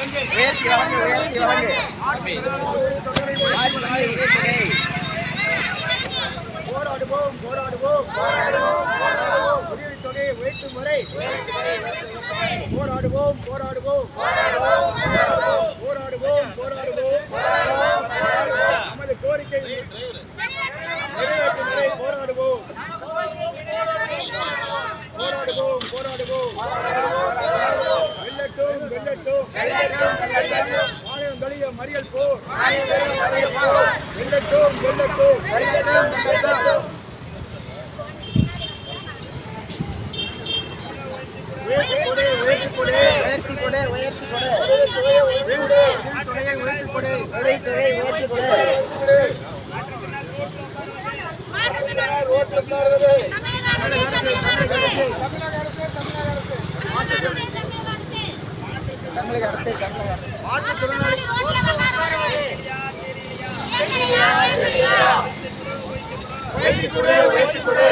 உயர்த்தி வழங்கு உயர்த்தி வழங்கு. போராடுவோம் போராடுவோம். போராடுவோம் உதவித்தொகை உயர்த்தும் வரை போராடுவோம் போராடுவோம் போராடுவோம் போராடுவோம் நமது கோரிக்கை நிறைவேற்றும் போராடுவோம் போராடுவோம் போராடுவோம் வெல்லட்டும். வெல்லட்டும் மாநிலம் தழிய மறியல் போர் வெல்லட்டும் வெல்லட்டும். வெல்லட்டும் வெல்லட்டும். உயர்த்தி கொடு உயர்த்தி கொடு. உயர்த்தி கொடு உயர்த்தி கொடு. உதவித்தொகையை உயர்த்தி கொடு. உதவித்தொகை உயர்த்தி கொடு. ரோட்ல உட்காருவது தமிழக அரசு தமிழக அரசு. கொடு உயர்த்தி கொடு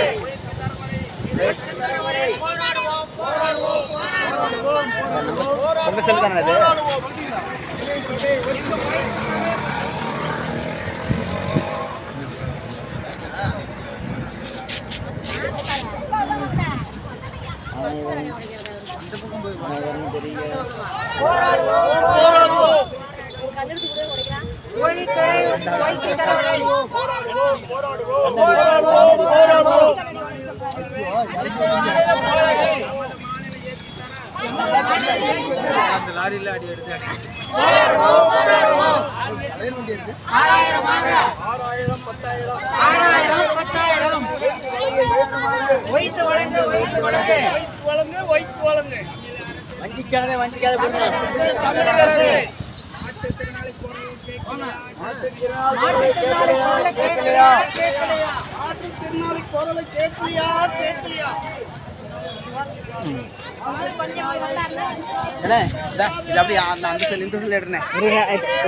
அந்த செல் அடி அது ஆறாயிரம் பத்தாயிரம் ஆறாயிரம் பத்தாயிரம் ஒய்த்து வழங்கு ஒய்த்து வழங்கு வழங்கு வைத்து வழங்கு வஞ்சிக்காத வஞ்சிக்காத தமிழக அரசு மாற்றுத்திறனாளி கேட்கலையா மாற்றுத்திறனாளி குரலை கேட்கலையா கேட்கலையா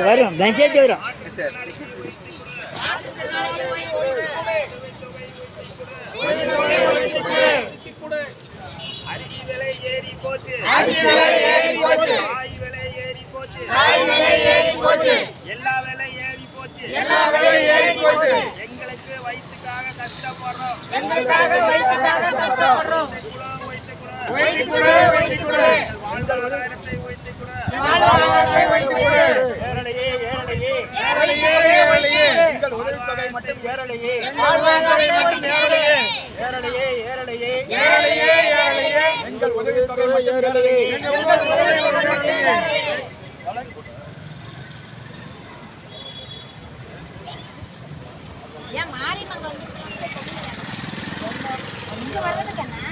வரும் மெசேஜ் வரும். சார் வயிற்றுக்காக கஷ்டப்படுறோம் எங்களுக்காக வயிற்றுக்காக கஷ்டப்படுறோம் வைத்து கொடு வைத்து கொடு வாழ்வாதாரத்தை வைத்து ஏரலையே ஏரலையே எங்கள் உதவித்தொகை மட்டும் ஏரலையே மட்டும் ஏரலையே ஏரலையே எங்கள் உதவித்தொகை மட்டும் ஏரலையே எங்கள் உதவி ஏன் மாரியம்மன் வந்து வர்றது கண்ணா